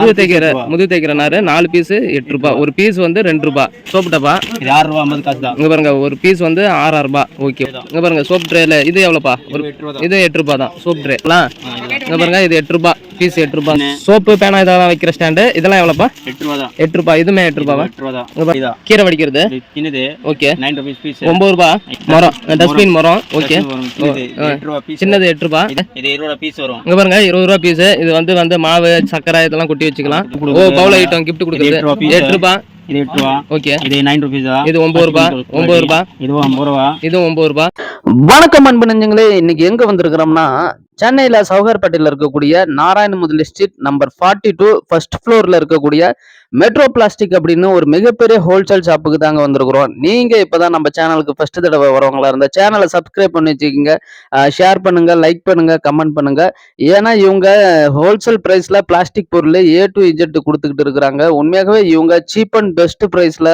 முது தைக்கிற முது தைக்கிற நார் நாலு பீஸ் எட்டு ரூபாய் ஒரு பீஸ் வந்து ரெண்டு ரூபாய் சோப்பு டப்பா? இது ஆறு ரூபா ஐம்பது காசு தான். இங்க பாருங்க ஒரு பீஸ் வந்து ஆறாயிரம் ரூபாய் ஓகே. இங்க பாருங்க சோப் ட்ரேல இது எவ்வளோப்பா? ஒரு ரூபா இது எட்டு ரூபாய் தான். Soap tray. இங்க பாருங்க இது எட்டு ரூபாய் பீஸ் எட்டு ரூபாய் சோப்பு பேனா இதெல்லாம் வைக்கிற ஸ்டாண்டு இதெல்லாம் எவ்வளோப்பா? எட்டு ரூபா தான். எட்டு ரூபாய் இதுமே எட்டு ரூபாவா? ரூபா கீரை வடிக்கிறது. ஓகே. ஒன்பது ரூபாய் மரம். டஸ்ட்பின் மரம். ஓகே. சின்னது எட்டு ரூபா. ரூபா இங்க பாருங்க இருபது ரூபா பீஸ் இது வந்து வந்து மாவு சக்கரை இதெல்லாம் கொட்டி வச்சுக்கலாம். ஓ பவுல் ஐட்டம் கிஃப்ட் கொடுக்குறது. எட்டு ரூபா இது எட்டு ரூபா. ஓகே. இது நைன் ருபீஸ் தான் இது ஒன்பது ஒன்பது ரூபா. இது ஒன்பது ரூபாய் வணக்கம் அன்பு நெஞ்சங்களே. இன்னைக்கு எங்க வந்திருக்கிறோம்னா சென்னையில சௌகர்பேட்டையில இருக்கக்கூடிய Narayana Mudali street number forty two first ஃப்ளோர்ல இருக்கக்கூடிய மெட்ரோ பிளாஸ்டிக் அப்படின்னு ஒரு மிகப்பெரிய ஹோல்சேல் ஷாப்புக்கு தாங்க வந்திருக்கிறோம். இப்போ தான் நம்ம சேனலுக்கு ஃபர்ஸ்ட் தடவை வரவங்களா இருந்தால் சேனலை சப்ஸ்கிரைப் பண்ணி வச்சுக்கோங்க. ஷேர் பண்ணுங்கள் லைக் பண்ணுங்கள் கமெண்ட் பண்ணுங்கள் ஏன்னா இவங்க ஹோல்சேல் ப்ரைஸில் பிளாஸ்டிக் பொருள் ஏ டு இஜெட் கொடுத்துக்கிட்டு இருக்கிறாங்க. உண்மையாகவே இவங்க சீப் அண்ட் பெஸ்ட் ப்ரைஸில்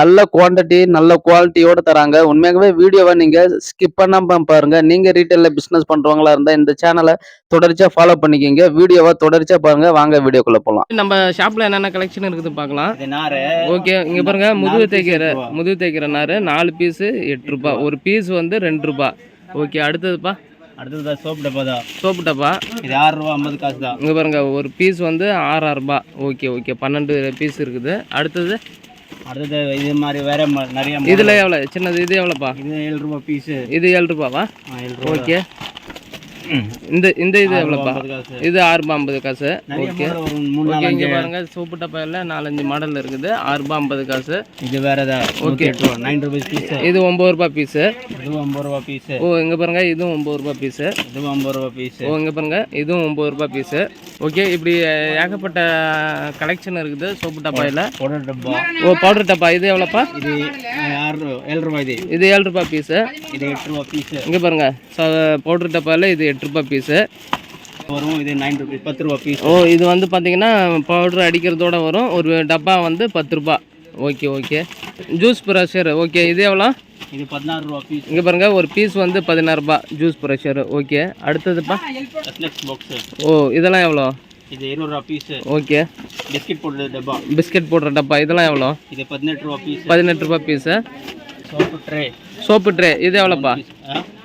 நல்ல குவாண்டிட்டி நல்ல குவாலிட்டியோட தராங்க. உண்மையாகவே வீடியோவை நீங்கள் ஸ்கிப் பண்ணாமல் பாருங்கள் நீங்கள் ரீட்டைலில் பிஸ்னஸ் பண்ணுறவங்களா இருந்தால் இந்த சேனலை தொடர்ச்சியாக ஃபாலோ பண்ணிக்கிங்க. வீடியோவை தொடர்ச்சியாக பாருங்கள் வாங்க வீடியோக்குள்ளே போகலாம் நம்ம ஷாப்பில் என்னென்ன கலெக்ஷன் இருக்குது பார்க்கலாம். இது நாரு. ஓகே இங்க பாருங்க முதுகு ரூபா. முதுகு தைக்கிற நாரு நாலு பீஸ் எட்டு ரூபாய் ஒரு பீஸ் வந்து ரெண்டு ரூபாய் ஓகே அடுத்ததுப்பா? அடுத்தது சோப் டப்பா தான். சோப்பு டப்பா? இது ஆறு ரூபா ஐம்பது காசு தான். இங்க பாருங்க ஒரு பீஸ் வந்து ஆறாயிரம் ரூபாய் ஓகே ஓகே பன்னெண்டு பீஸ் இருக்குது. அடுத்தது? அடுத்தது இது மாதிரி வேற நிறைய. இதுல எவ்வளவு? சின்னது இது எவ்வளோப்பா இது ஏழு ரூபா பீஸ் இது ஏழு ரூபாவா? ரூபா ஓகே. இந்த இந்த இது எவ்வளோப்பா? இது ஆறு ரூபாய் ஐம்பது காசு. ஓகே. ஓகே இங்க அஞ்சு. பாருங்க. சோப்பு டப்பாயில் நாலஞ்சு மாடல் இருக்குது. ஆறு ரூபாய் ஐம்பது காசு. இது வேற தான் ஓகே. ரூபா. நைன் ருபீஸ் பீஸ் இது ஒம்பது ரூபாய் பீஸு இதுவும் ஐம்பது ரூபா பீஸ் ஓ இங்க பாருங்க. இதுவும் ஒம்பது ரூபாய் பீஸு இதுவும் ஐம்பது ரூபா பீஸ் ஓ இங்க பாருங்க. இதுவும் ஒம்பது ரூபாய் பீஸு ஓகே இப்படி ஏகப்பட்ட கலெக்ஷன் இருக்குது. சோப்பு டப்பாயில் பவுடர் டப்பா. ஓ பவுடர் டப்பா. இது எவ்வளோப்பா? இது ஆறு ரூபா. ஏழு ரூபா இது. இது ஏழு ரூபாய் பீஸு இது எட்டு ரூபா பீஸ் இங்கே பாருங்க. பவுடர் டப்பாவில் இது எட்டு ரூபாய் பீஸு வரும். இது நைன் ருபீஸ் பத்து ரூபா பீஸ் ஓ இது வந்து பார்த்தீங்கன்னா பவுடர் அடிக்கிறதோட வரும். ஒரு டப்பா வந்து பத்து ரூபாய் okay okay juice presser okay இது எவ்வளோ? இது பதினாறு ரூபா பீஸ் இங்கே பாருங்க ஒரு பீஸ் வந்து பதினாறு ரூபாய் ஜூஸ் ப்ரெஷர் ஓகே அடுத்ததுப்பா ஓ இதெல்லாம் எவ்வளோ? இது இருபது ரூபா பீஸ் ஓகே பிஸ்கட் போடுற டப்பா. பிஸ்கட் போடுற டப்பா இதெல்லாம் எவ்வளோ? இது பதினெட்டு ரூபா பீஸ் பதினெட்டு ரூபாய் piece soap tray. Soap tray. இது எவ்வளோப்பா?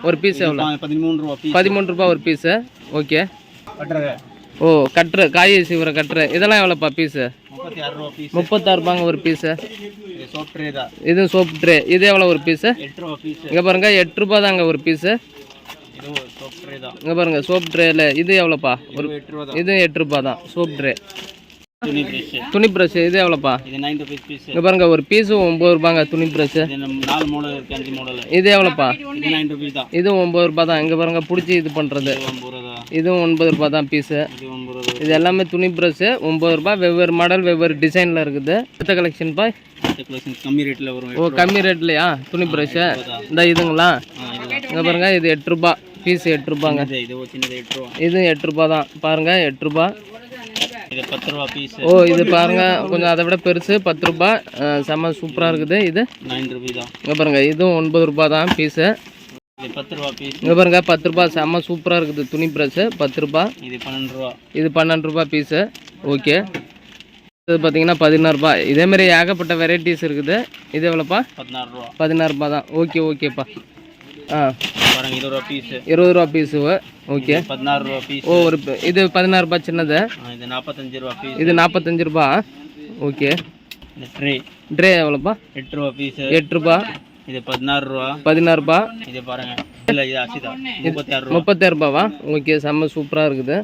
ஒரு பீஸ் எவ்வளோ? பதிமூணு ரூபா பதிமூணு ரூபாய் ஒரு பீஸு ஓகே. ஓ கட்டுற. காய் சீவுற கட்டுற. இதெல்லாம் எவ்வளோப்பா பீஸு ரூபா முப்பத்தாறு ரூபாங்க ஒரு பீஸு இது சோப்பு ட்ரே இது எவ்வளோ ஒரு பீஸு ரூபா இங்கே பாருங்க எட்டு ரூபா தாங்க ஒரு பீஸு இங்கே பாருங்க சோப் ட்ரேல இது எவ்வளோப்பா? ஒரு ரூபா இது எட்டு ரூபா தான். Soap tray. துணி ப்ரஷ் ப்ரஷ் இது எவ்வளோப்பா? இது நைன் ருபீஸ் பீஸ் இங்கே பாருங்க ஒரு பீஸு ஒம்பது ரூபாங்க துணி நம்ம நாலு மாடல் இருக்கு அஞ்சு மாடல் இது எவ்வளோப்பா? இது நைன் ருபீஸ் தான். இது ஒம்பது ரூபா தான். இங்கே பாருங்க பிடிச்சி இது பண்ணுறது இதுவும் ஒன்பது ரூபா தான். பீஸு இது எல்லாமே துணி ப்ரஷ்ஷு ஒம்பது ரூபா வெவ்வேறு மாடல் வெவ்வேறு டிசைனில் இருக்குது. அடுத்த கலெக்ஷன் பாய். கம்மி ரேட்டில் வரும். ஓ கம்மி ரேட்லையா துணி ப்ரஷ்ஷு இந்த இதுங்களா. இங்கே பாருங்க இது எட்டு ரூபா பீஸ் எட்டு ரூபாங்க. எட்டு ரூபா. இது எட்டு ரூபா தான். பாருங்க எட்டு ரூபா இது பத்து ரூபா பீஸ் ஓ இது பாருங்க கொஞ்சம் அதை விட பெருசு பத்து ரூபா அஹ், செம்ம சூப்பராக இருக்குது. இது? நைன் ருபீஸ் தான். இங்கே பாருங்க இதுவும் ஒன்பது ரூபா தான் பீஸு இது பத்து ரூபா பீஸ் இங்கே பாருங்க பத்து ரூபா செம்ம சூப்பராக இருக்குது துணி ப்ரஷ்ஷு பத்து ரூபா. இது பன்னெண்டு ரூபா. இது பன்னெண்டு ரூபா பீஸு ஓகே. இது பார்த்தீங்கன்னா பதினாறு ரூபா. இதேமாரி ஏகப்பட்ட வெரைட்டிஸ் இருக்குது. இது எவ்வளோப்பா? பதினாறு ரூபா. பதினாறு ரூபா தான். ஓகே ஓகேப்பா. பாருங்க இருபது ரூபா பீஸ் இருபது ரூபா பீஸு ஓகே பதினாறு ரூபா பீஸ் ஓ ஒரு இது பதினாறு ரூபா சின்னது. இது நாற்பத்தஞ்சு ரூபா பீஸ் இது நாற்பத்தஞ்சு ரூபா. ஓகே இந்த ட்ரே ட்ரே எவ்வளோப்பா? எட்டு ரூபா பீஸ் எட்டு ரூபா. இது பதினாறு ரூபா. பதினாறு ரூபா. இது பாருங்க. இல்லை இது அசிதா. முப்பத்தி ஆறு ரூபா. முப்பத்தாறு ரூபாவா? ஓகே செம்ம சூப்பராக இருக்குது.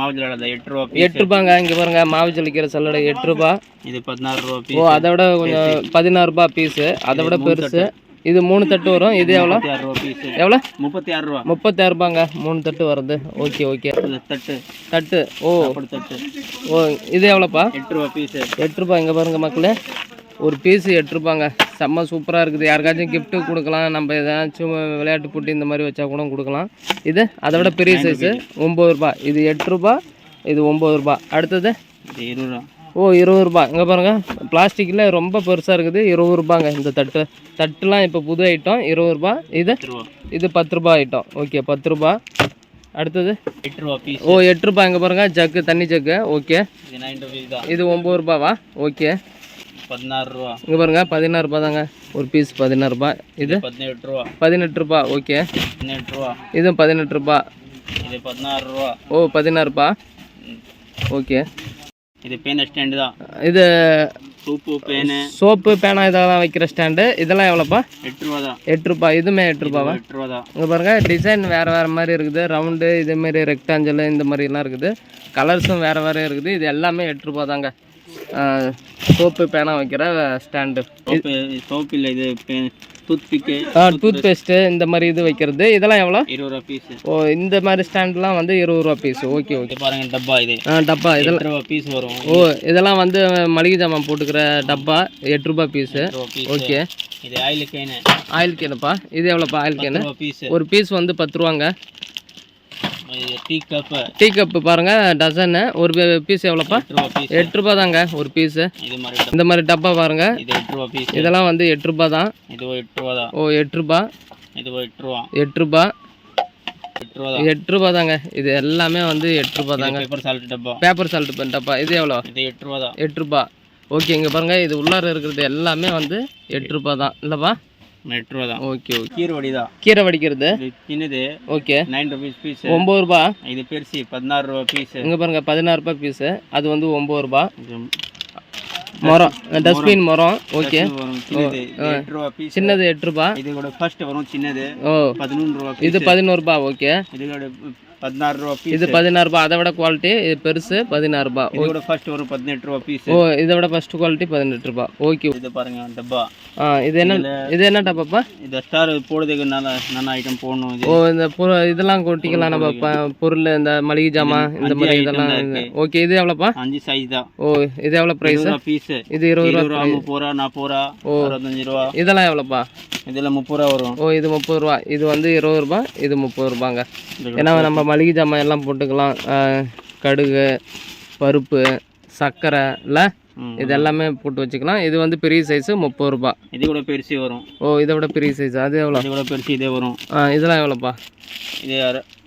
மாவு ஜலடா எட்டு ரூபா பீஸ் எட்டு ரூபாங்க. இங்கே பாருங்க மாவு ஜலிக்கிற சல்லடை எட்டு ரூபா. இது பதினாறு ரூபா ஓ அதை விட கொஞ்சம் பதினாறு ரூபா பீஸு அதை விட பெருசு. இது மூணு தட்டு வரும். இது எவ்வளோ? முப்பத்தி ஆறு ரூபா எவ்வளோ? முப்பத்தி ஆறு ரூபா. ரூபாங்க. மூணு தட்டு வருது. Okay okay. தட்டு. தட்டு. ஓ. தட்டு. ஓ இது எவ்வளோப்பா? எட்டு ரூபா பீஸ் எட்டு ரூபாய் இங்கே பாருங்க மக்களே. ஒரு பீஸு எட்டு ரூபாங்க. செம்ம சூப்பராக இருக்குது. யாருக்காச்சும் gift கொடுக்கலாம். நம்ம ஏதாச்சும் விளையாட்டு போட்டி இந்த மாதிரி வச்சா கூட கொடுக்கலாம். இது அதை விட பெரிய சைஸு ஒம்பது ரூபாய் இது எட்டு ரூபாய் இது ஒம்பது ரூபாய் அடுத்தது? இருபது ரூபா. ஓ இருபது ரூபாய். இங்கே பாருங்க பிளாஸ்டிக்கில் ரொம்ப பெருசாக இருக்குது. இருபது ரூபாங்க இந்த தட்டு தட்டுலாம் இப்போ புது ஐட்டம். இருபது ரூபாய். இது? ரூபா. இது பத்து ரூபாய் ஐட்டம். ஓகே பத்து ரூபாய். அடுத்தது? எட்டு ரூபா பீஸ் ஓ எட்டு ரூபாய். இங்கே பாருங்க ஜக்கு தண்ணி ஜக்கு. ஓகே. இது ஒம்பது ரூபாவா? ஓகே. பதினாறு ரூபா. இங்கே பாருங்க பதினாறு ரூபாய் தாங்க. ஒரு பீஸ் பதினாறு ரூபாய். இது? பதினெட்டு ரூபா. பதினெட்டு ரூபாய். ஓகே. பதினெட்டு ரூபா. இதுவும் பதினெட்டு ரூபாய். இது பதினாறு ரூபா. ஓ பதினாறு ரூபாய். ஓகே. இது பேன் ஸ்டாண்டு தான். இது சூப்பு பேனு. சோப்பு பேனா இதெல்லாம் வைக்கிற ஸ்டாண்டு. இதெல்லாம் எவ்வளோப்பா? எட்டு ரூபா தான். எட்டு ரூபாய் இதுவுமே எட்டு ரூபாவா? எட்டு ரூபா தான். இங்கே பாருங்க டிசைன் வேறு வேறு மாதிரி இருக்குது. ரவுண்டு இதேமாரி ரெக்டாஞ்சல் இந்த மாதிரிலாம் இருக்குது. கலர்ஸும் வேறு வேறு இருக்குது. இது எல்லாமே எட்டு ரூபா தாங்க. சோப்பு பேனா வைக்கிற ஸ்டாண்டு. சோப்பு சோப்பு இல்லை இது பேன் டூத் பிக்கு டூத் பேஸ்ட்டு இந்த மாதிரி இது வைக்கிறது. இதெல்லாம் எவ்வளோ? இருபது ரூபா பீஸ் ஓ இந்த மாதிரி ஸ்டாண்ட்லாம் வந்து இருபது ரூபா பீஸ் ஓகே ஓகே. பாருங்க டப்பா இது. ஆ டப்பா. இதெல்லாம் ரூபா பீஸ் வரும். ஓ இதெல்லாம் வந்து மளிகை ஜாமான் போட்டுக்கிற டப்பா. எட்டு ரூபா பீஸு ஓகே. இது ஆயில் கேனு ஆயில் கேனுப்பா இது எவ்வளோப்பா? ஆயில் கேனு ஒரு பீஸ் வந்து பத்து ரூபாங்க. டீ கப்பு டீ கப்பு பாருங்க டசனு ஒரு பீஸ் எவ்வளோப்பா எட்டு ரூபா தாங்க ஒரு பீஸு இது மாதிரி டப்பா இந்த மாதிரி டப்பா பாருங்க இது எட்டு ரூபா பீஸ் இதெல்லாம் வந்து எட்டு ரூபா தான் இது எட்டு ரூபா தான் ஓ எட்டு ரூபா இது எட்டு ரூபா எட்டு ரூபா எட்டு ரூபா தாங்க இது எல்லாமே வந்து எட்டு ரூபா தாங்க பேப்பர் சால்ட் டப்பா பேப்பர் சால்ட் டப்பா இது எவ்வளோ இது எட்டு ரூபா தான் எட்டு ரூபா ஓகே இங்கே பாருங்க இது உள்ளார இருக்கிறது எல்லாமே வந்து எட்டு ரூபா தான் இல்லைப்பா ரூபா தான். Okay okay. கீரை வடி தான். கீரை வடிக்கிறது. சின்னது. ஓகே. நைன் ருபீஸ் பீஸ் ஒம்பது ரூபா. இது பெருசு பதினாறு ரூபா பீஸ் இங்கே பாருங்க பதினாறு ரூபாய் பீஸு அது வந்து ஒம்பது ரூபா. மரம் டஸ்ட்பின் மரம். ஓகே. சின்னது எட்டு ரூபா இது கூட ஃபர்ஸ்ட் வரும் சின்னது. ஓ. பதினொன்று ரூபா இது பதினோரு ரூபா ஓகே. இது கூட பதினாறு ரூபா பீஸ் இது பதினாறு ரூபா. அதை விட குவாலிட்டி இது பெருசு பதினாறு ரூபா. இது கூட ஃபர்ஸ்ட் வரும் பதினெட்டு ரூபா பீஸ் ஓ இதை விட ஃபர்ஸ்ட் குவாலிட்டி பதினெட்டு ரூபா. ஓகே. இது பாருங்க டப்பா. ஆ இது என்ன இது என்ன டப்பாப்பா இது ஸ்டார் போடுறதுக்கு நல்ல நல்ல ஐட்டம் போடணும் ஓ இந்த இதெல்லாம் கொட்டிக்கலாம். நம்ம பொருள் இந்த மளிகை ஜாமான் இந்த மாதிரி இதெல்லாம். ஓகே இது எவ்வளோப்பா? அஞ்சு சைஸ் தான். ஓ இது எவ்வளோ ப்ரைஸ் பீஸ் இது இருபது ரூபா முப்பது ரூபா நாற்பது ரூபா அறுபத்தஞ்சு ரூபா. இதெல்லாம் எவ்வளோப்பா? இதில் முப்பது ரூபா வரும். ஓ இது முப்பது ரூபா. இது வந்து இருபது ரூபா இது முப்பது ரூபாங்க. ஏன்னா நம்ம மளிகை ஜாமான் எல்லாம் போட்டுக்கலாம். கடுகு பருப்பு சர்க்கரை இல்லை. இது எல்லாமே போட்டு வச்சுக்கலாம். இது வந்து பெரிய சைஸு முப்பது ரூபா இது கூட பெருசு வரும். ஓ இதை விட பெரிய சைஸ் அது எவ்வளோ? இது கூட பெருசு இதே வரும். இதெல்லாம் எவ்வளோப்பா? இது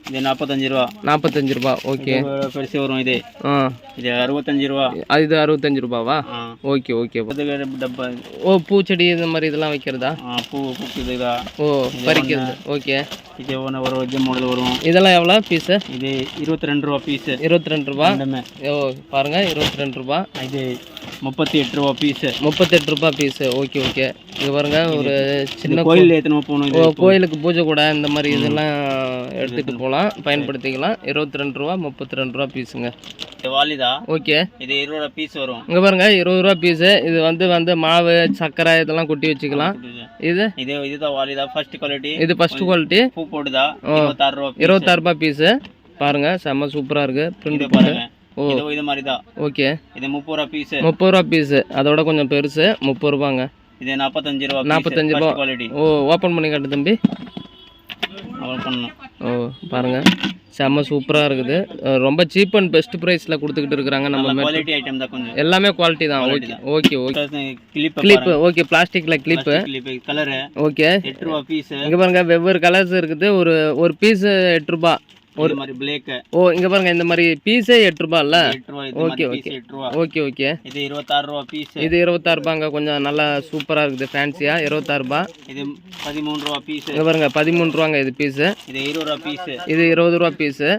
இது நாற்பத்தஞ்சு ரூபா. நாற்பத்தஞ்சு ரூபா ஓகே. பெருசு வரும் இது. ஆ. இது அறுபத்தஞ்சு ரூபா. அது இது அறுபத்தஞ்சு ரூபாவா? Okay okay. டப்பா. ஓ பூச்செடி இந்த மாதிரி இதெல்லாம் வைக்கிறதா? பூ பூக்குதுதா ஓ பறிக்கிறது. ஓகே. இது ஒன்று ஒரு வஜ்ஜ மாடல் வரும். இதெல்லாம் எவ்வளோ பீஸு? இது இருபத்தி ரெண்டு ரூபா பீஸு. இருபத்தி ரெண்டு ரூபா ஓ பாருங்க இருபத்தி ரெண்டு ரூபா. இது முப்பத்தி எட்டு ரூபா பீஸு. முப்பத்தெட்டு ரூபா பீஸு. Okay okay. இங்கே பாருங்க ஒரு சின்ன கோயில் ஏற்றணும் போகணும் கோயிலுக்கு பூஜை கூட இந்த மாதிரி இதெல்லாம் எடுத்துகிட்டு போகலாம் பயன்படுத்திக்கலாம். இருபத்தி ரெண்டு ரூபா முப்பத்தி ரெண்டு ரூபா பீஸுங்க வாலிதா? ஓகே. இது இருபது ரூபா பீஸ் வரும். இங்கே பாருங்க இருபது ரூபா பீஸு இது வந்து வந்து மாவு சர்க்கரை இதெல்லாம் கொட்டி வச்சுக்கலாம். இது? இது இதுதான் வாலிதா ஃபர்ஸ்ட் குவாலிட்டி இது ஃபர்ஸ்ட் குவாலிட்டி பூ போடுதா? இருபத்தாறு ரூபா. இருபத்தாறு ரூபாய் பீஸு பாருங்க செம்ம சூப்பராக இருக்குது பிரிண்ட் பாருங்க. ஓ. இது மாதிரி தான் ஓகே. இது முப்பது ரூபா பீஸ் முப்பது ரூபா பீஸு அதோட கொஞ்சம் பெருசு முப்பது ரூபாங்க. இது நாற்பத்தஞ்சு ரூபா நாற்பத்தஞ்சு ரூபா. குவாலிட்டி ஓ ஓப்பன் பண்ணி காட்டு தம்பி. அவ்வளோ பண்ணணும். ஓ பாருங்க. செம்ம சூப்பராக இருக்குது. ரொம்ப சீப் அண்ட் பெஸ்ட் ப்ரைஸில் கொடுத்துக்கிட்டு இருக்கிறாங்க நம்ம குவாலிட்டி ஐட்டம் தான் கொஞ்சம். எல்லாமே குவாலிட்டி தான். Okay okay okay clip clip okay பிளாஸ்டிக்கில் கிளிப்பு கிளிப் கலரு ஓகே எட்டு ரூபா பீஸ் இங்கே பாருங்க வெவ்வேறு கலர்ஸ் இருக்குது. ஒரு ஒரு பீஸு எட்டு ரூபா. ஒரு மாதிரி பிளேக் ஓ இங்கே பாருங்க இந்த மாதிரி பீஸே எட்டு ரூபாய்ல எட்டு ரூபா ஓகே ஓகே இது இருபத்தாறு ரூபா பீஸ் இது இருபத்தாறு ரூபாங்க கொஞ்சம் நல்லா சூப்பராக இருக்குது ஃபேன்சியாக இருபத்தாறு ரூபா. இது பதிமூணு ரூபா பீஸ் இங்கே பாருங்க பதிமூணு ரூபாங்க இது பீஸு இது இருபது ரூபா பீஸ் இது இருபது ரூபா பீஸு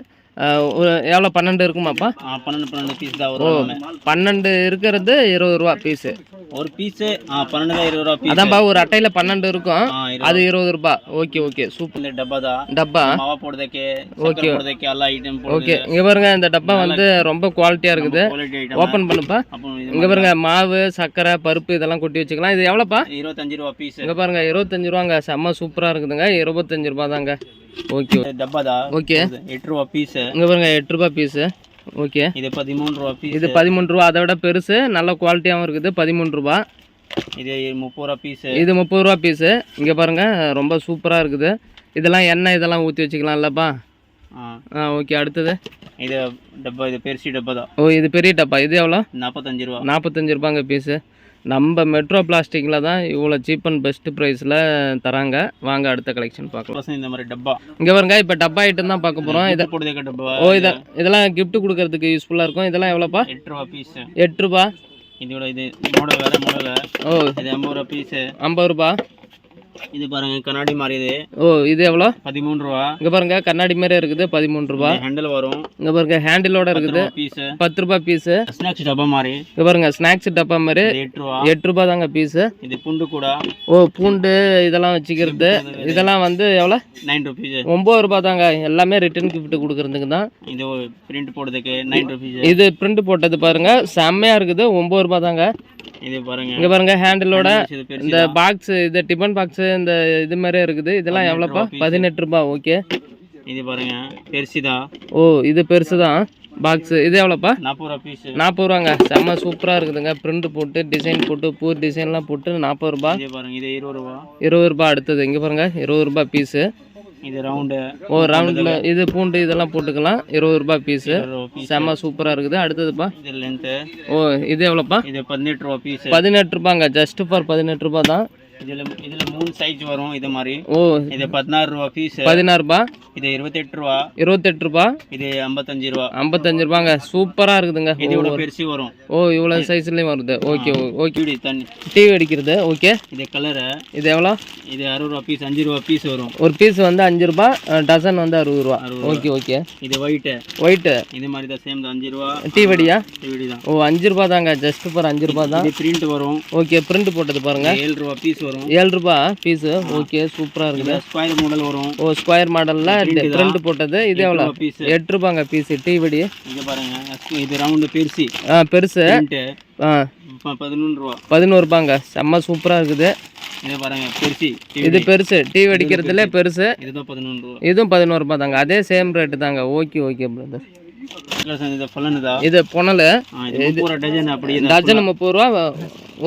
எவ்வளோ பன்னெண்டு இருக்குமாப்பா? பன்னெண்டு பன்னெண்டு பீஸ் தான் வரும். பன்னெண்டு இருக்கிறது இருபது ரூபா பீஸு ஒரு பீஸ் பன்னெண்டு தான் இருபது ரூபா அதான்ப்பா ஒரு அட்டையில் பன்னெண்டு இருக்கும். அது இருபது ரூபா. Okay okay super. இந்த டப்பா தான். டப்பா? மாவா போடுறதுக்கு சக்கரை போடுறதுக்கு எல்லா ஐட்டம் ஓகே. இங்கே பாருங்க இந்த டப்பா வந்து ரொம்ப குவாலிட்டியாக இருக்குது. ஓப்பன் பண்ணுப்பா. இங்கே பாருங்க மாவு சர்க்கரை பருப்பு இதெல்லாம் கொட்டி வச்சுக்கலாம். இது எவ்வளோப்பா? இருபத்தஞ்சு ரூபா பீஸ் இங்கே பாருங்க இருபத்தஞ்சு ரூபாங்க. செம்ம சூப்பராக இருக்குதுங்க. இருபத்தஞ்சு ரூபா தாங்க ஓகே டப்பா தான். ஓகே. எட்டு ரூபா பீஸ் இங்கே பாருங்க எட்டு ரூபா பீஸு ஓகே இது பதிமூணு ரூபா பீஸ் இது பதிமூணு ரூபா. அதை விட பெருசு நல்ல குவாலிட்டியாகவும் இருக்குது. பதிமூணு ரூபா. இது முப்பது ரூபா பீஸ் இது முப்பது ரூபா பீஸு இங்கே பாருங்க ரொம்ப சூப்பராக இருக்குது. இதெல்லாம் எண்ணெய் இதெல்லாம் ஊற்றி வச்சுக்கலாம் இல்லைப்பா? ஆ. ஓகே அடுத்தது. இது டப்பா இது பெருசி டப்பா தான். ஓ இது பெரிய டப்பா. இது எவ்வளோ? நாற்பத்தஞ்சு ரூபா. நாற்பத்தஞ்சு ரூபாங்க பீஸு நம்ம மெட்ரோ பிளாஸ்டிக்கில் தான் இவ்வளோ சீப் அண்ட் பெஸ்ட் ப்ரைஸில் தராங்க. வாங்க அடுத்த கலெக்ஷன் பார்க்கலாம். இந்த மாதிரி டப்பா. இங்கே பாருங்க இப்போ டப்பா ஐட்டம் தான் பார்க்க போகிறோம் இதை டப்பா. ஓ இதை இதெல்லாம் gift கொடுக்கறதுக்கு யூஸ்ஃபுல்லாக இருக்கும். இதெல்லாம் எவ்வளோப்பா? எட்டு ரூபா பீஸ் எட்டு ரூபா? இதோட இது மாடல் வேற மாடல் ஓ. இது ஐம்பது ரூபா பீஸ் ஐம்பது ரூபா? இது பாருங்க கண்ணாடி மாதிரி இது ஓ இது எவ்வளோ? பதிமூணு ரூபா. இங்கே பாருங்க கண்ணாடி மாதிரி இருக்குது பதிமூணு ரூபா. ஹேண்டில் வரும். இங்கே பாருங்க ஹேண்டிலோட இருக்குது. பீஸ் பத்து ரூபா பீஸு ஸ்நாக்ஸ் டப்பா மாதிரி இங்கே பாருங்க ஸ்நாக்ஸ் டப்பா மாதிரி எட்டு ரூபா. எட்டு ரூபா தாங்க பீஸு இது புண்டு கூட. ஓ பூண்டு இதெல்லாம் வச்சுக்கிறது. இதெல்லாம் வந்து எவ்வளோ? நைன் ருபீஸ் ஒம்பது ரூபா தாங்க. எல்லாமே ரிட்டர்ன் gift கொடுக்கறதுக்கு தான். இது பிரிண்ட் போடுறதுக்கு நைன் ருபீஸ் இது பிரிண்ட் போட்டது பாருங்க செம்மையா இருக்குது. ஒம்பது ரூபா தாங்க. இது பாருங்க. இங்க பாருங்க ஹேண்டிலோட இந்த பாக்ஸ் இது டிஃபன் பாக்ஸ் இந்த இது மாதிரியே இருக்குது. இதெல்லாம் எவ்வளோப்பா? பதினெட்டு ரூபா ஓகே இது பாருங்க பெருசுதா? ஓ இது பெருசு தான் பாக்ஸ் இது எவ்வளோப்பா? நாற்பது ரூபா பீஸ் நாற்பது ரூபாங்க. செம்ம சூப்பராக இருக்குதுங்க. பிரிண்ட் போட்டு டிசைன் போட்டு பூ டிசைன்லாம் போட்டு நாற்பது ரூபா. இது பாருங்க இது இருபது ரூபா. இருபது ரூபா அடுத்தது. இங்கே பாருங்க இருபது ரூபா பீஸு இது ரவுண்டு ஓ ரவுண்டில் இது பூண்டு இதெல்லாம் போட்டுக்கலாம். இருபது ரூபா பீஸு செம்ம சூப்பராக இருக்குது. அடுத்ததுப்பா? இது லென்த்து ஓ இது எவ்வளோப்பா? இது பதினெட்டு ரூபா பீஸ் பதினெட்டு ரூபாங்க. ஜஸ்ட் ஃபார் பதினெட்டு ரூபா தான். இதுல இதுல மூணு சைஸ் வரும் இது மாதிரி. ஓ. இது பதினாறு ரூபா பீஸ் பதினாறு ரூபா இது இருபத்தெட்டு ரூபா இருபத்தெட்டு ரூபா இது ஐம்பத்தஞ்சு ரூபா ஐம்பத்தஞ்சு ரூபாங்க சூப்பராக இருக்குதுங்க. இது இவ்வளோ பெருசு வரும். ஓ இவ்வளோ சைஸ்லேயும் வருது. Okay okay. தண்ணி. டிவி அடிக்கிறது. ஓகே. இது கலரு இது எவ்வளோ? இது அறுபது ரூபா பீஸ் அஞ்சு ரூபா பீஸ் வரும். ஒரு பீஸ் வந்து அஞ்சு ரூபா டசன் வந்து அறுபது ரூபா ஓகே ஓகே. இது ஒயிட்டு ஒயிட்டு இது மாதிரி தான் சேம் அஞ்சு ரூபா டீ வடியா இப்படி தான். ஓ அஞ்சு ரூபா தாங்க. ஜஸ்ட் ஃபார் அஞ்சு ரூபா தான். இது பிரிண்ட் வரும். ஓகே பிரிண்ட் போட்டது பாருங்க. ஏழு ரூபா பீஸ் வரும். ஏழு ரூபா பீஸு. ஓகே சூப்பராக இருக்குது. ஸ்கொயர் மாடல் வரும். ஓ ஸ்கொயர் மாடலில் பிரிண்ட் போட்டது. இது எவ்வளோ? பீஸ். எட்டு ரூபாங்க பீஸ். டீ வடி. பாருங்க. இது ரவுண்டு பெருசி. ஆ பெருசு. ஆ. பதினொன்று ரூபா. பதினோரு ரூபாங்க. செம்ம சூப்பராக இருக்குது. இது பாருங்க பெருசி. இது பெருசு. டீ அடிக்கிறதுல பெருசு. இதுதான் பதினொன்று ரூபா. இதுவும் பதினோரு ரூபாய் தாங்க அதே சேம் ரேட்டு தாங்க. ஓகே ஓகே பிரதர் இது புனல். டஜன் முப்பது ரூபா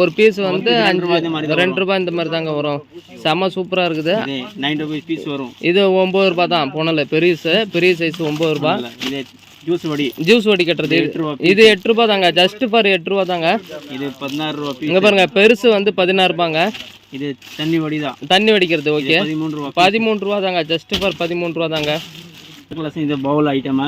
ஒரு பீஸ் வந்து அஞ்சு ரெண்டு ரூபாய் இந்த மாதிரி தாங்க வரும். செம்ம சூப்பராக இருக்குது. இது நைன் ருபீஸ் பீஸ் வரும். இது ஒம்பது ரூபாய் தான் புனல். பெருசு பெரிய சைஸ் ஒம்பது ரூபாய் ஜூஸ் வடி. ஜூஸ் வடி கட்டுறது. ரூபா இது எட்டு ரூபாய் தாங்க. ஜஸ்ட் ஃபார் எட்டு ரூபா தாங்க. இது பதினாறு ரூபா இங்கே பாருங்க பெருசு வந்து பதினாறு ரூபாங்க. இது தண்ணி வடி தான் தண்ணி வடிக்கிறது ஓகே பதிமூணு ரூபா பதிமூணு ரூபா தாங்க. ஜஸ்ட் ஃபார் பதிமூணு ரூபா தாங்க. ப்ளஸ் இது பவுல் ஐட்டமா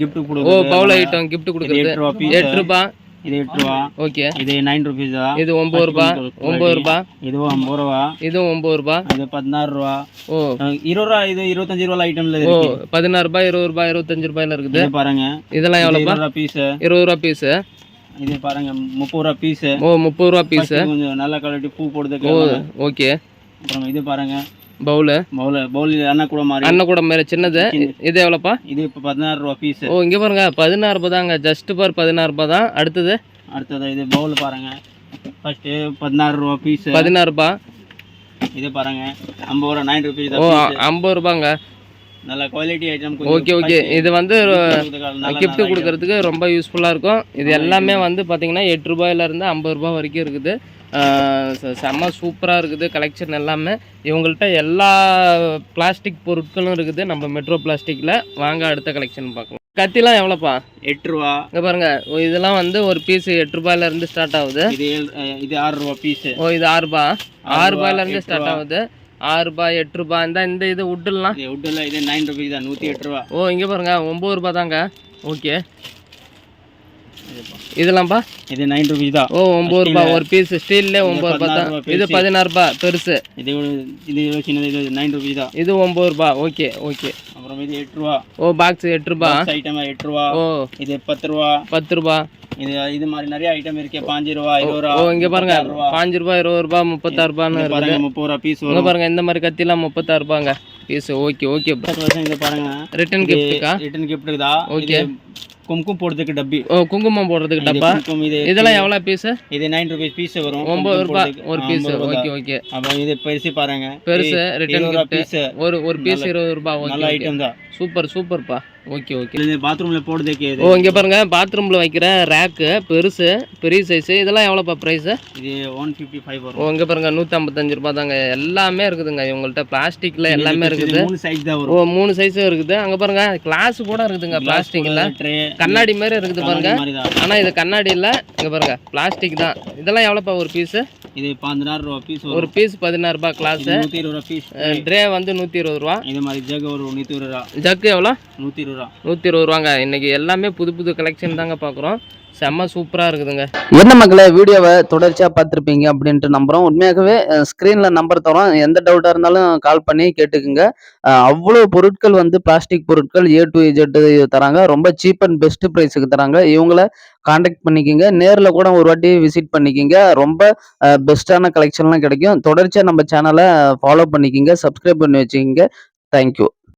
கிஃப்ட் ஓ கொடுக்குறது பவுல் ஐட்டம் gift கொடுக்குறது. எட்டு ரூபா பீஸ் எட்டு ரூபா? இது எட்டு ரூபா. ஓகே இது நைன் ருபீஸ் இது ஒம்பது ரூபா? ஒம்பது ரூபா? இதுவும் ஐம்பது ரூபா. இதுவும் ஒம்பது ரூபா? இது பதினாறு ரூபா. ஓ. இருபது ரூபா இது இருபத்தஞ்சு ரூபா ஐட்டம்ல ஓ பதினாறு ரூபாய் இருபது ரூபாய் இருபத்தஞ்சு ரூபாயில இருக்குது. பாருங்க. இதெல்லாம் இருபது ரூபா பீஸ் இருபது ரூபா பீஸு இது பாருங்க முப்பது ரூபா பீஸ் ஓ முப்பது ரூபா பீஸு கொஞ்சம் நல்ல குவாலிட்டி பூ போடுறதுக்கு ஓ ஓகே அப்புறம் இது பாருங்க. பவுலு? பவுல். பவுல் அண்ணா கூட மாதிரி அண்ணன் கூட மேலே சின்னது இது எவ்வளோப்பா? இது இப்போ பதினாறு ரூபா பீஸ் ஓ இங்கே பாருங்க. பதினாறு ரூபாய் தாங்க. ஜஸ்ட் பார் பதினாறு ரூபாய் தான். அடுத்தது? அடுத்தது இது பவுல் பாருங்க. ஃபர்ஸ்ட் பதினாறு ரூபா பீஸ் பதினாறு ரூபாய் இது பாருங்க. ஐம்பது ரூபா நைன் ருபீஸ் ஓ ஐம்பது ரூபாங்க. நல்ல குவாலிட்டி ஐட்டம் ஓகே ஓகே இது வந்து gift கொடுக்கறதுக்கு ரொம்ப யூஸ்ஃபுல்லாக இருக்கும். இது எல்லாமே வந்து பார்த்தீங்கன்னா எட்டு ரூபாயிலேருந்து ஐம்பது ரூபாய் வரைக்கும் இருக்குது. செம்ம சூப்பராக இருக்குது கலெக்ஷன் எல்லாமே. இவங்கள்ட்ட எல்லா பிளாஸ்டிக் பொருட்களும் இருக்குது. நம்ம மெட்ரோ பிளாஸ்டிக்கில் வாங்க அடுத்த கலெக்ஷன் பார்க்கலாம். கத்திலாம் எவ்வளோப்பா? எட்டு ரூபா இங்கே பாருங்க. இதெல்லாம் வந்து ஒரு பீஸ் எட்டு ரூபாயிலேருந்து ஸ்டார்ட் ஆகுது. இது இது ஆறு ரூபா பீஸ் ஓ இது ஆறு ரூபாய் ஆறு ரூபாயிலேருந்து ஸ்டார்ட் ஆகுது. ஆறு ரூபாய் எட்டு ரூபாய் இந்த இந்த இது உட்டுலாம் உட்டில் இது நைன் ருபீஸ் தான். நூற்றி எட்டு ரூபா ஓ இங்கே பாருங்க. ஒம்பது ரூபாய் தாங்க. ஓகே இதெல்லாம்ப்பா இது நைன் ருபீஸ் தான். ஓ ஒம்பது ரூபாய் ஒரு பீஸ் ஸ்டீல்லே ஒம்பது ரூபாய் தான். இது பதினாறு ரூபாய் பெருசு. இது இது சின்னது இது நைன் ருபீஸ் தான். இது ஒம்பது ரூபாய் ஓகே ஓகே. அப்புறம் இது எட்டு ரூபா. ஓ பாக்ஸ் எட்டு ரூபாய் ஐட்டம் எட்டு ரூபா. ஓ. இது பத்து ரூபா. பத்து ரூபாய் இது இது மாதிரி நிறைய ஐட்டம் இருக்கு. பாஞ்சு ரூபா இருபது ரூபா ஓ இங்கே பாருங்க. ரூபா. பாஞ்சு ரூபாய் இருபது ரூபாய் முப்பத்தாறு ரூபான்னு முப்பது ரூபா பீஸ் பாருங்க இந்த மாதிரி கத்திலாம் முப்பத்தாறு ரூபாங்க. பீஸ் ஓகே ஓகே இது பாருங்க. ரிட்டன் கிஃப்ட்டுக்கா ரிட்டன் கிஃப்ட் இருக்குதா. இது கும்கும் போடுறதுக்கு டப்பி. ஓ குங்குமம் போடுறதுக்கு டப்பா? இது இதெல்லாம் எவ்வளோ பீஸு இது நைன் ருபீஸ் பீஸ் வரும். ஒம்பது கும்கும் ரூபாய். ஒரு பீஸ் ஓகே. ஓகே அப்புறம் இது பெருசு பாருங்க. பெருசு ரூபா கிஃப்ட் பீஸ் ஒரு ஒரு பீஸ் இருபது ரூபாய் ஓகே ஐட்டம் தான். சூப்பர் சூப்பர்ப்பா. Okay okay. இது பாத்ரூம்ல போடுறதுக்கு ஓ இங்கே பாருங்க பாத்ரூமில் வைக்கிற ரேக்கு பெருசு பெரிய சைஸு இதெல்லாம் எவ்வளோப்பா ப்ரைஸு இது ஒன் ஃபிஃப்டி ஃபைவ் ஓ வரும் இங்கே பாருங்க நூற்றி ஐம்பத்தஞ்சு ரூபா தாங்க. எல்லாமே இருக்குதுங்க. இவங்கள்ட்ட பிளாஸ்டிக்கில் எல்லாமே இருக்குது. மூணு சைஸ் தான் ஓ மூணு சைஸும் இருக்குது. அங்க பாருங்க கிளாஸ் கூட இருக்குதுங்க பிளாஸ்டிக் இல்ல ட்ரே கண்ணாடி மாதிரி இருக்குது பாருங்க. மாதிரி தான். ஆனா இது கண்ணாடி இல்ல இங்க பாருங்க பிளாஸ்டிக் தான். இதெல்லாம் எவ்வளோப்பா ஒரு பீஸ் இது பதினாறு ரூபா பீஸ் ஒரு பீஸ் பதினாறு ரூபாய் கிளாஸ் நூற்றி இருபது ரூபா பீஸ் ட்ரே வந்து நூற்றி இருபது ரூபா. இது மாதிரி ஜக் ஒரு நூற்றி இருபது ரூபா. ஜக்கு எவ்வளோ? நூற்றி இருபது ரூபா. நூற்றி இருபது ரூபாங்க. இன்னைக்கு எல்லாமே புது புது கலெக்ஷன் தாங்க பார்க்குறோம் செம்ம சூப்பராக இருக்குதுங்க. என்ன மக்களே வீடியோவை தொடர்ச்சியாக பார்த்துருப்பீங்க அப்படின்ட்டு நம்புகிறோம் உண்மையாகவே ஸ்க்ரீனில் நம்பர் தரோம். எந்த டவுட்டாக இருந்தாலும் கால் பண்ணி கேட்டுக்குங்க. அவ்வளோ பொருட்கள் வந்து பிளாஸ்டிக் பொருட்கள் ஏ டு இஜெட் தராங்க. ரொம்ப சீப் அண்ட் பெஸ்ட் ப்ரைஸுக்கு தராங்க. இவங்கள காண்டாக்ட் பண்ணிக்கிங்க. நேரில் கூட ஒரு வாட்டி விசிட் பண்ணிக்கிங்க. ரொம்ப பெஸ்ட்டான கலெக்ஷன்லாம் கிடைக்கும். தொடர்ச்சியாக நம்ம சேனலை ஃபாலோ பண்ணிக்கிங்க. சப்ஸ்கிரைப் பண்ணி வச்சுக்கிங்க. தேங்க்யூ